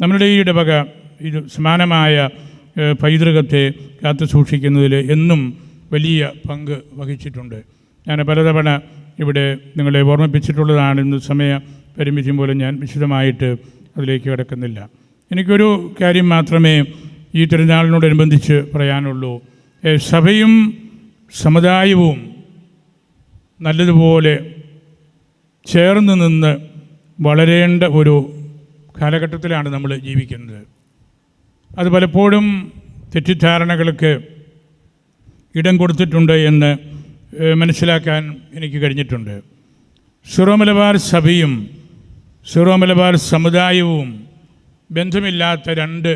നമ്മളുടെ ഈ ഇടവക ഇത് സമാനമായ പൈതൃകത്തെ കാത്തു സൂക്ഷിക്കുന്നതിൽ എന്നും വലിയ പങ്ക് വഹിച്ചിട്ടുണ്ട്. ഞാൻ പലതവണ ഇവിടെ നിങ്ങളെ ഓർമ്മിപ്പിച്ചിട്ടുള്ളതാണ്. ഇന്ന് സമയ പരിമിതി മൂലം ഞാൻ വിശദമായിട്ട് അതിലേക്ക് കിടക്കുന്നില്ല. എനിക്കൊരു കാര്യം മാത്രമേ ഈ തിരുനാളിനോടനുബന്ധിച്ച് പറയാനുള്ളൂ. സഭയും സമുദായവും നല്ലതുപോലെ ചേർന്ന് നിന്ന് വളരേണ്ട ഒരു കാലഘട്ടത്തിലാണ് നമ്മൾ ജീവിക്കുന്നത്. അത് പലപ്പോഴും തെറ്റിദ്ധാരണകൾക്ക് ഇടം കൊടുത്തിട്ടുണ്ട് എന്ന് മനസ്സിലാക്കാൻ എനിക്ക് കഴിഞ്ഞിട്ടുണ്ട്. സിറോ മലബാർ സഭയും സിറോ മലബാർ സമുദായവും ബന്ധമില്ലാത്ത രണ്ട്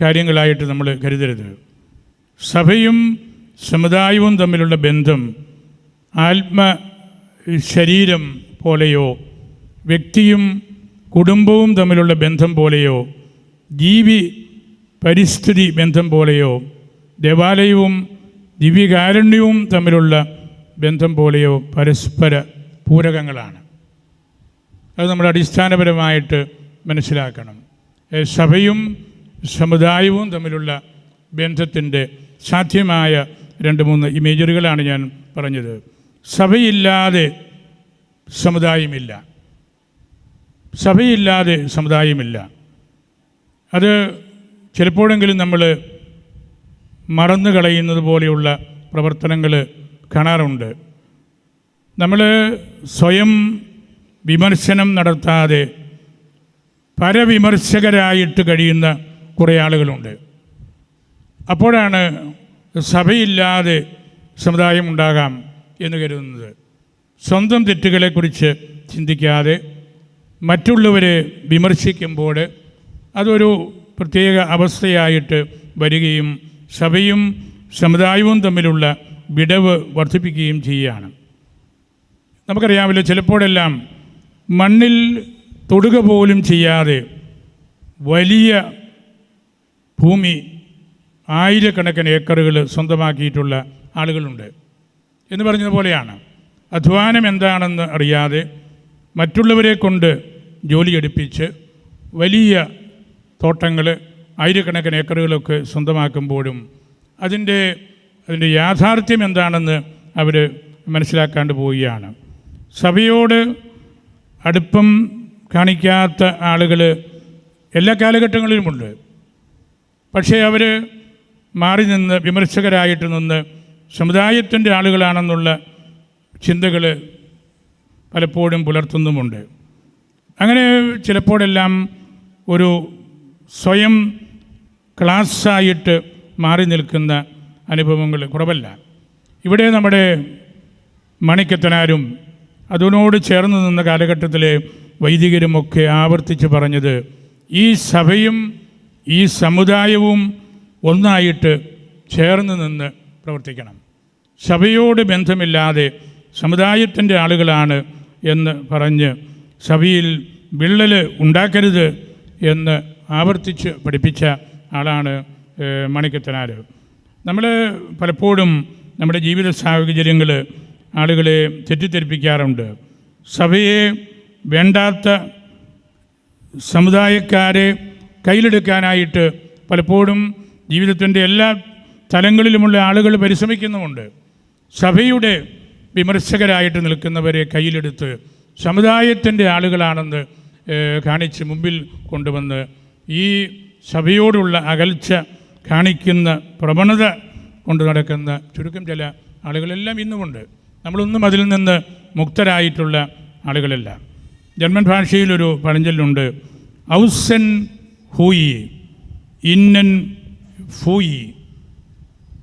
കാര്യങ്ങളായിട്ട് നമ്മൾ കരുതരുത്. സഭയും സമുദായവും തമ്മിലുള്ള ബന്ധം ആത്മ ശരീരം പോലെയോ വ്യക്തിയും കുടുംബവും തമ്മിലുള്ള ബന്ധം പോലെയോ ജീവി പരിസ്ഥിതി ബന്ധം പോലെയോ ദേവാലയവും ദിവ്യകാരുണ്യവും തമ്മിലുള്ള ബന്ധം പോലെയോ പരസ്പര പൂരകങ്ങളാണ്. അത് നമ്മൾ അടിസ്ഥാനപരമായിട്ട് മനസ്സിലാക്കണം. സഭയും സമുദായവും തമ്മിലുള്ള ബന്ധത്തിന്റെ സാധ്യമായ രണ്ട് മൂന്ന് ഇമേജറുകളാണ് ഞാൻ പറഞ്ഞത്. സഭയില്ലാതെ സമുദായമില്ല. സഭയില്ലാതെ സമുദായമില്ല. അത് ചിലപ്പോഴെങ്കിലും നമ്മൾ മറന്നു കളയുന്നത് പോലെയുള്ള പ്രവർത്തനങ്ങൾ കാണാറുണ്ട്. നമ്മൾ സ്വയം വിമർശനം നടത്താതെ പരവിമർശകരായിട്ട് കഴിയുന്ന കുറേ ആളുകളുണ്ട്. അപ്പോഴാണ് സഭയില്ലാതെ സമുദായം ഉണ്ടാകാം എന്ന് കരുതുന്നത്. സ്വന്തം തെറ്റുകളെക്കുറിച്ച് ചിന്തിക്കാതെ മറ്റുള്ളവരെ വിമർശിക്കുമ്പോൾ അതൊരു പ്രത്യേക അവസ്ഥയായിട്ട് വരികയും സഭയും സമുദായവും തമ്മിലുള്ള വിടവ് വർദ്ധിപ്പിക്കുകയും ചെയ്യുകയാണ്. നമുക്കറിയാമല്ലോ ചിലപ്പോഴെല്ലാം മണ്ണിൽ തൊടുക പോലും ചെയ്യാതെ വലിയ ഭൂമി ആയിരക്കണക്കിന് ഏക്കറുകൾ സ്വന്തമാക്കിയിട്ടുള്ള ആളുകളുണ്ട്. എന്ന് പറഞ്ഞതുപോലെയാണ്. അധ്വാനം എന്താണെന്ന് അറിയാതെ മറ്റുള്ളവരെ കൊണ്ട് ജോലി എടുപ്പിച്ച് വലിയ തോട്ടങ്ങൾ ആയിരക്കണക്കിന് ഏക്കറുകളൊക്കെ സ്വന്തമാക്കുമ്പോഴും അതിന്റെ അതിന്റെ യാഥാർത്ഥ്യം എന്താണെന്ന് അവർ മനസ്സിലാക്കാണ്ട് പോവുകയാണ്. സഭയോട് അടുപ്പം കാണിക്കാത്ത ആളുകൾ എല്ലാ കാലഘട്ടങ്ങളിലുമുണ്ട്. പക്ഷേ അവർ മാറി നിന്ന് വിമർശകരായിട്ട് നിന്ന് സമുദായത്തിന്റെ ആളുകളാണെന്നുള്ള ചിന്തകൾ പലപ്പോഴും പുലർത്തുന്നുമുണ്ട്. അങ്ങനെ ചിലപ്പോഴെല്ലാം ഒരു സ്വയം ക്ലാസ്സായിട്ട് മാറി നിൽക്കുന്ന അനുഭവങ്ങൾ കുറവല്ല. ഇവിടെ നമ്മുടെ മണിക്കത്തനാരും അതിനോട് ചേർന്ന് നിന്ന കാലഘട്ടത്തിലെ വൈദികരുമൊക്കെ ആവർത്തിച്ച് പറഞ്ഞത് ഈ സഭയും ഈ സമുദായവും ഒന്നായിട്ട് ചേർന്ന് നിന്ന് പ്രവർത്തിക്കണം. സഭയോട് ബന്ധമില്ലാതെ സമുദായത്തിന്റെ ആളുകളാണ് എന്ന് പറഞ്ഞ് സഭയിൽ വിള്ളൽ ഉണ്ടാക്കരുത് എന്ന് ആവർത്തിച്ച് പഠിപ്പിച്ച ആളാണ് മണിക്കത്തനാർ നമ്മൾ പലപ്പോഴും നമ്മുടെ ജീവിത സാഹചര്യങ്ങൾ ആളുകളെ തെറ്റിദ്ധരിപ്പിക്കാറുണ്ട്. സഭയെ വേണ്ടാത്ത സമുദായക്കാരെ കയ്യിലെടുക്കാനായിട്ട് പലപ്പോഴും ജീവിതത്തിന്റെ എല്ലാ തലങ്ങളിലുമുള്ള ആളുകൾ പരിശ്രമിക്കുന്നുമുണ്ട്. സഭയുടെ വിമർശകരായിട്ട് നിൽക്കുന്നവരെ കയ്യിലെടുത്ത് സമുദായത്തിന്റെ ആളുകളാണെന്ന് കാണിച്ച് മുമ്പിൽ കൊണ്ടുവന്ന് ഈ സഭയോടുള്ള അകൽച്ച കാണിക്കുന്ന പ്രവണത കൊണ്ട് നടക്കുന്ന ചുരുക്കം ചില ആളുകളെല്ലാം ഇന്നുമുണ്ട്. നമ്മളൊന്നും അതിൽ നിന്ന് മുക്തരായിട്ടുള്ള ആളുകളല്ല. ജർമ്മൻ ഭാഷയിലൊരു പഴഞ്ചൊല്ലുണ്ട് ഔസൻ ഹൂയി ഇന്നൻ ഫൂയി.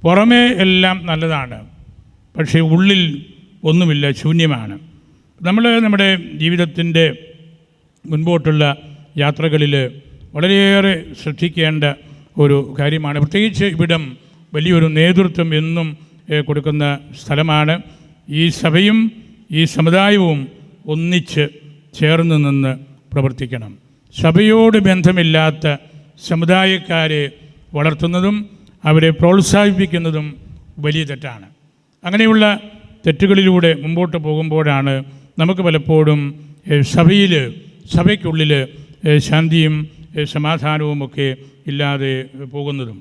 പുറമേ എല്ലാം നല്ലതാണ് പക്ഷേ ഉള്ളിൽ ഒന്നുമില്ല ശൂന്യമാണ്. നമ്മൾ നമ്മുടെ ജീവിതത്തിന്റെ മുൻപോട്ടുള്ള യാത്രകളിൽ വളരെയേറെ ശ്രദ്ധിക്കേണ്ട ഒരു കാര്യമാണ്. പ്രത്യേകിച്ച് ഇവിടം വലിയൊരു നേതൃത്വം എന്നും കൊടുക്കുന്ന സ്ഥലമാണ്. ഈ സഭയും ഈ സമുദായവും ഒന്നിച്ച് ചേർന്ന് നിന്ന് പ്രവർത്തിക്കണം. സഭയോട് ബന്ധമില്ലാത്ത സമുദായക്കാരെ വളർത്തുന്നതും അവരെ പ്രോത്സാഹിപ്പിക്കുന്നതും വലിയ തെറ്റാണ്. അങ്ങനെയുള്ള തെറ്റുകളിലൂടെ മുമ്പോട്ട് പോകുമ്പോഴാണ് നമുക്ക് പലപ്പോഴും സഭയിൽ സഭയ്ക്കുള്ളിൽ ശാന്തിയും സമാധാനവും ഒക്കെ ഇല്ലാതെ പോകുന്നതും.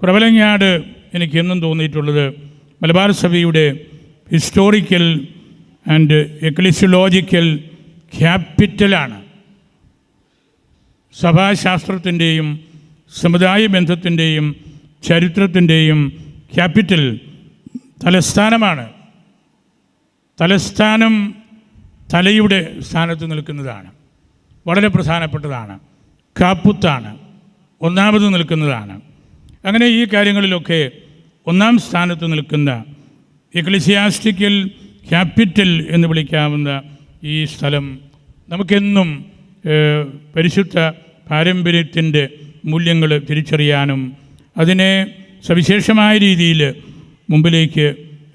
കുറവലങ്ങാട് എനിക്ക് എന്നും തോന്നിയിട്ടുള്ളത് മലബാർ സഭയുടെ ഹിസ്റ്റോറിക്കൽ ആൻഡ് എക്ലിസിയോളജിക്കൽ ക്യാപിറ്റലാണ് സഭാശാസ്ത്രത്തിന്റെയും സമുദായ ബന്ധത്തിന്റെയും ചരിത്രത്തിന്റെയും ക്യാപിറ്റൽ തലസ്ഥാനമാണ്. തലസ്ഥാനം തലയുടെ സ്ഥാനത്ത് നിൽക്കുന്നതാണ്. വളരെ പ്രധാനപ്പെട്ടതാണ്. കാപ്പുത്താണ് ഒന്നാമത് നിൽക്കുന്നതാണ്. അങ്ങനെ ഈ കാര്യങ്ങളിലൊക്കെ ഒന്നാം സ്ഥാനത്ത് നിൽക്കുന്ന എക്ലിസിയാസ്റ്റിക്കൽ ക്യാപിറ്റൽ എന്ന് വിളിക്കാവുന്ന ഈ സ്ഥലം നമുക്കെന്നും പരിശുദ്ധ പാരമ്പര്യത്തിന്റെ മൂല്യങ്ങൾ തിരിച്ചറിയാനും അതിനെ സവിശേഷമായ രീതിയിൽ മുമ്പിലേക്ക്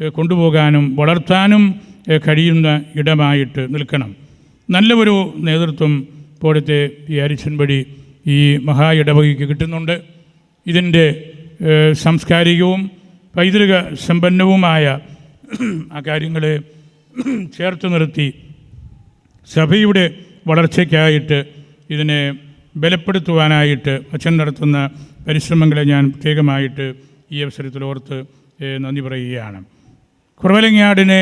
കൊണ്ടുപോകാനും വളർത്താനും കഴിയുന്ന ഇടമായിട്ട് നിൽക്കണം. നല്ല ഒരു നേതൃത്വം ഇപ്പോഴത്തെ ഈ അരിച്ചൻ വഴി ഈ മഹാ ഇടവകയ്ക്ക് കിട്ടുന്നുണ്ട്. ഇതിന്റെ സാംസ്കാരികവും പൈതൃക സമ്പന്നവുമായ ആ കാര്യങ്ങളെ ചേർത്ത് നിർത്തി സഭയുടെ വളർച്ചയ്ക്കായിട്ട് ഇതിനെ ബലപ്പെടുത്തുവാനായിട്ട് അച്ഛൻ നടത്തുന്ന പരിശ്രമങ്ങളെ ഞാൻ പ്രത്യേകമായിട്ട് ഈ അവസരത്തിൽ ഓർത്ത് നന്ദി പറയുകയാണ്. കുറവലങ്ങാടിനെ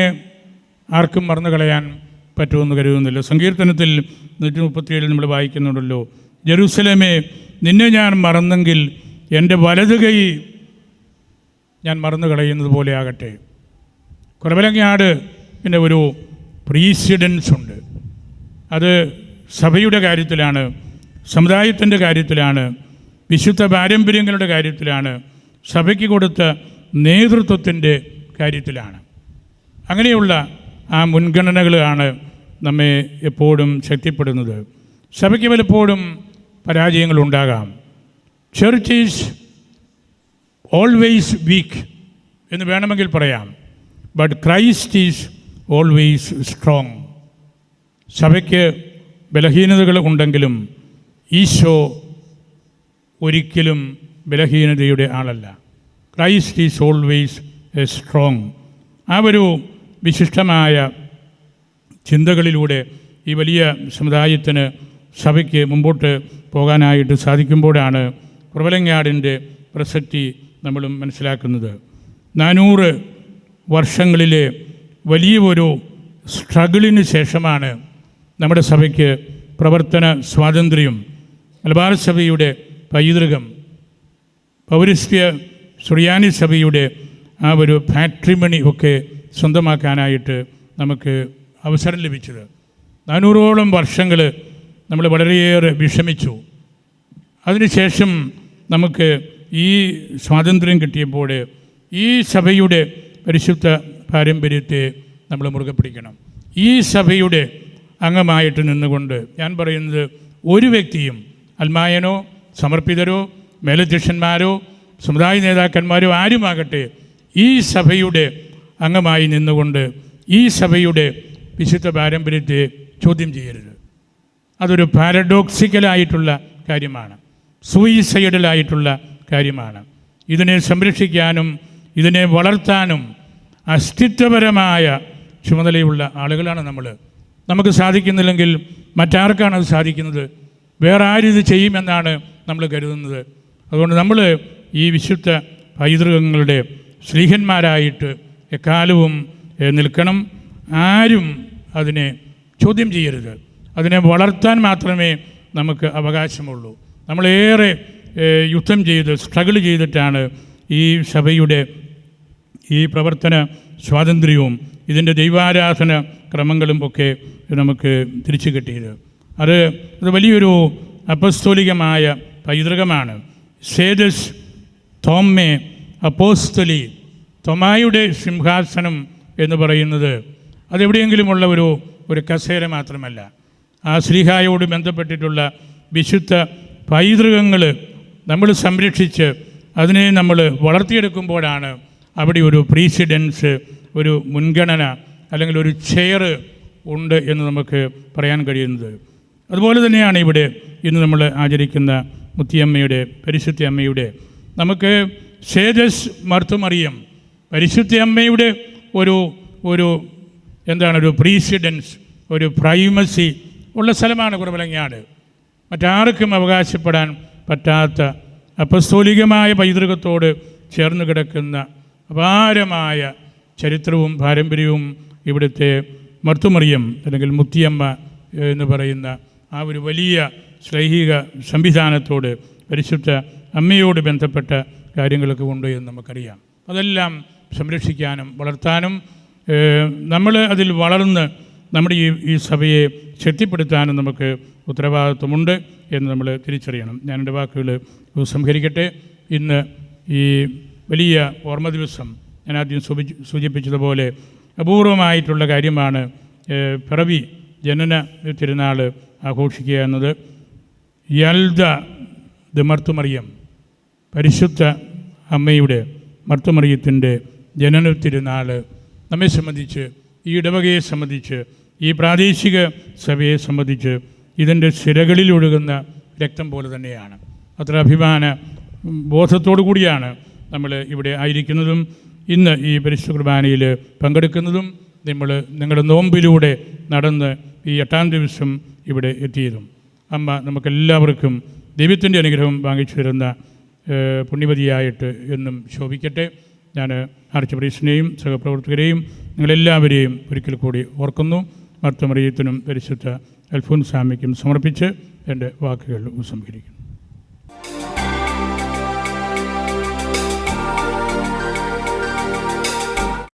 ആർക്കും മറന്നു കളയാൻ പറ്റുമെന്ന് കരുതുന്നില്ല. സങ്കീർത്തനത്തിൽ നൂറ്റി മുപ്പത്തിയേഴിൽ നമ്മൾ വായിക്കുന്നുണ്ടല്ലോ ജെറൂസലേമേ നിന്നെ ഞാൻ മറന്നെങ്കിൽ എന്റെ വലത് കൈ ഞാൻ മറന്നു കളയുന്നത് പോലെ ആകട്ടെ. കുറവലങ്ങാട് പിന്നെ ഒരു പ്രീസിഡൻസ് ഉണ്ട്. അത് സഭയുടെ കാര്യത്തിലാണ് സമുദായത്തിന്റെ കാര്യത്തിലാണ് വിശുദ്ധ പാരമ്പര്യങ്ങളുടെ കാര്യത്തിലാണ് സഭയ്ക്ക് കൊടുത്ത നേതൃത്വത്തിന്റെ കാര്യത്തിലാണ്. അങ്ങനെയുള്ള ആ മുൻഗണനകളാണ് നമ്മെ എപ്പോഴും ശക്തിപ്പെടുന്നത്. സഭയ്ക്ക് പലപ്പോഴും പരാജയങ്ങളുണ്ടാകാം. ചർച്ച് ഈസ് ഓൾവേസ് വീക്ക് എന്ന് വേണമെങ്കിൽ പറയാം. But Christ is always strong സഭയ്ക്ക് ബലഹീനതകൾ ഉണ്ടെങ്കിലും ഈശോ ഒരിക്കലും ബലഹീനതയുടെ ആളല്ല. Christ is always a strong ആ ഒരു വിശിഷ്ടമായ ചിന്തകളിലൂടെ ഈ വലിയ സമുദായത്തിന് സഭയ്ക്ക് മുമ്പോട്ട് പോകാനായിട്ട് സാധിക്കുമ്പോഴാണ് കുറവലങ്ങാടിന്റെ പ്രസക്തി നമ്മളും മനസ്സിലാക്കുന്നത്. നാനൂറ് വർഷങ്ങളിലെ വലിയ ഒരു സ്ട്രഗിളിന് ശേഷമാണ് നമ്മുടെ സഭയ്ക്ക് പ്രവർത്തന സ്വാതന്ത്ര്യം മലബാർ സഭയുടെ പൈതൃകം പൗരസ്ത്യ സുറിയാനി സഭയുടെ ആ ഒരു പാട്രിമണി ഒക്കെ സ്വന്തമാക്കാനായിട്ട് നമുക്ക് അവസരം ലഭിച്ചത്. നാനൂറോളം വർഷങ്ങൾ നമ്മൾ വളരെയേറെ വിഷമിച്ചു. അതിനുശേഷം നമുക്ക് ഈ സ്വാതന്ത്ര്യം കിട്ടിയപ്പോൾ ഈ സഭയുടെ പരിശുദ്ധ പാരമ്പര്യത്തെ നമ്മൾ മുറുകെ പിടിക്കണം. ഈ സഭയുടെ അംഗമായിട്ട് നിന്നുകൊണ്ട് ഞാൻ പറയുന്നത് ഒരു വ്യക്തിയും അൽമായനോ സമർപ്പിതരോ മേലധ്യക്ഷന്മാരോ സമുദായ നേതാക്കന്മാരോ ആരുമാകട്ടെ ഈ സഭയുടെ അംഗമായി നിന്നുകൊണ്ട് ഈ സഭയുടെ വിശുദ്ധ പാരമ്പര്യത്തെ ചോദ്യം ചെയ്യരുത്. അതൊരു പാരഡോക്സിക്കലായിട്ടുള്ള കാര്യമാണ്. സൂയിസൈഡലായിട്ടുള്ള കാര്യമാണ്. ഇതിനെ സംരക്ഷിക്കാനും ഇതിനെ വളർത്താനും അസ്തിത്വപരമായ ചുമതലയുള്ള ആളുകളാണ് നമ്മൾ നമുക്ക് സാധിക്കുന്നില്ലെങ്കിൽ മറ്റാർക്കാണ് അത് സാധിക്കുന്നത്? വേറെ ആരും ഇത് ചെയ്യുമെന്നാണ് നമ്മൾ കരുതുന്നത്. അതുകൊണ്ട് നമ്മൾ ഈ വിശുദ്ധ പൈതൃകങ്ങളുടെ ശ്രീഹന്മാരായിട്ട് എക്കാലവും നിൽക്കണം. ആരും അതിനെ ചോദ്യം ചെയ്യരുത്. അതിനെ വളർത്താൻ മാത്രമേ നമുക്ക് അവകാശമുള്ളൂ. നമ്മളേറെ യുദ്ധം ചെയ്ത് സ്ട്രഗിൾ ചെയ്തിട്ടാണ് ഈ സഭയുടെ ഈ പ്രവർത്തന സ്വാതന്ത്ര്യവും ഇതിന്റെ ദൈവാരാധന ക്രമങ്ങളും ഒക്കെ നമുക്ക് തിരിച്ചു കിട്ടിയത്. അത് അത് വലിയൊരു അപസ്തോലികമായ പൈതൃകമാണ്. സേദസ് തോമ്മെ അപ്പോസ്തലി തൊമായുടെ സിംഹാസനം എന്ന് പറയുന്നത് അതെവിടെയെങ്കിലുമുള്ള ഒരു ഒരു കസേര മാത്രമല്ല. ആ ശ്രീഹായോട് ബന്ധപ്പെട്ടിട്ടുള്ള വിശുദ്ധ പൈതൃകങ്ങൾ നമ്മൾ സംരക്ഷിച്ച് അതിനെ നമ്മൾ വളർത്തിയെടുക്കുമ്പോഴാണ് അവിടെ ഒരു പ്രീസിഡൻസ് ഒരു മുൻഗണന അല്ലെങ്കിൽ ഒരു ചെയർ ഉണ്ട് എന്ന് നമുക്ക് പറയാൻ കഴിയുന്നത്. അതുപോലെ തന്നെയാണ് ഇവിടെ ഇന്ന് നമ്മൾ ആചരിക്കുന്ന മുത്തിയമ്മയുടെ പരിശുദ്ധ അമ്മയുടെ. നമുക്ക് സേജസ് മർത്തുമറിയം പരിശുദ്ധ അമ്മയുടെ ഒരു ഒരു എന്താണ് ഒരു പ്രീസിഡൻസ് ഒരു പ്രൈമസി ഉള്ള സ്ഥലമാണ് കുറവലങ്ങാട് മറ്റാർക്കും അവകാശപ്പെടാൻ പറ്റാത്ത അപസ്തോലികമായ പൈതൃകത്തോട് ചേർന്ന് കിടക്കുന്ന അപാരമായ ചരിത്രവും പാരമ്പര്യവും ഇവിടുത്തെ മർത്തുമറിയം അല്ലെങ്കിൽ മുത്തിയമ്മ എന്ന് പറയുന്ന ആ ഒരു വലിയ ശ്ലൈഹിക സംവിധാനത്തോട് പരിശുദ്ധ അമ്മയോട് ബന്ധപ്പെട്ട കാര്യങ്ങളൊക്കെ ഉണ്ട് എന്ന് നമുക്കറിയാം. അതെല്ലാം സംരക്ഷിക്കാനും വളർത്താനും നമ്മൾ അതിൽ വളർന്ന് നമ്മുടെ ഈ ഈ സഭയെ ശക്തിപ്പെടുത്താനും നമുക്ക് ഉത്തരവാദിത്വമുണ്ട് എന്ന് നമ്മൾ തിരിച്ചറിയണം. ഞാൻ എന്റെ വാക്കുകൾ സംഹരിക്കട്ടെ. ഇന്ന് ഈ വലിയ ഓർമ്മ ദിവസം ഞാൻ ആദ്യം സൂചി സൂചിപ്പിച്ചതുപോലെ അപൂർവമായിട്ടുള്ള കാര്യമാണ് പിറവി ജനന തിരുനാൾ ആഘോഷിക്കുക എന്നത്. യൽദ ദ മർത്തുമറിയം പരിശുദ്ധ അമ്മയുടെ മർത്തുമറിയത്തിന്റെ ജനന തിരുനാൾ നമ്മെ സംബന്ധിച്ച് ഈ ഇടവകയെ സംബന്ധിച്ച് ഈ പ്രാദേശിക സഭയെ സംബന്ധിച്ച് ഇതിന്റെ സിരകളിൽ ഒഴുകുന്ന രക്തം പോലെ തന്നെയാണ്. അത്ര അഭിമാന ബോധത്തോടു കൂടിയാണ് നമ്മൾ ഇവിടെ ആയിരിക്കുന്നതും ഇന്ന് ഈ പരിശുദ്ധ കുർബാനയിൽ പങ്കെടുക്കുന്നതും നമ്മൾ നിങ്ങളുടെ നോമ്പിലൂടെ നടന്ന് ഈ എട്ടാം ദിവസം ഇവിടെ എത്തിയതും. അമ്മ നമുക്കെല്ലാവർക്കും ദൈവത്തിന്റെ അനുഗ്രഹം വാങ്ങിച്ചു തരുന്ന പുണ്യവതിയായിട്ട് എന്നും ശോഭിക്കട്ടെ. ഞാൻ ആർച്ച് പ്രീസിനെയും സഹപ്രവർത്തകരെയും നിങ്ങളെല്ലാവരെയും ഒരിക്കൽ കൂടി ഓർക്കുന്നു. മർത്തമറിയത്തിനും പരിശുദ്ധ അൽഫോൻ സ്വാമിക്കും സമർപ്പിച്ച് എന്റെ വാക്കുകൾ ഉപസംഹരിക്കുന്നു.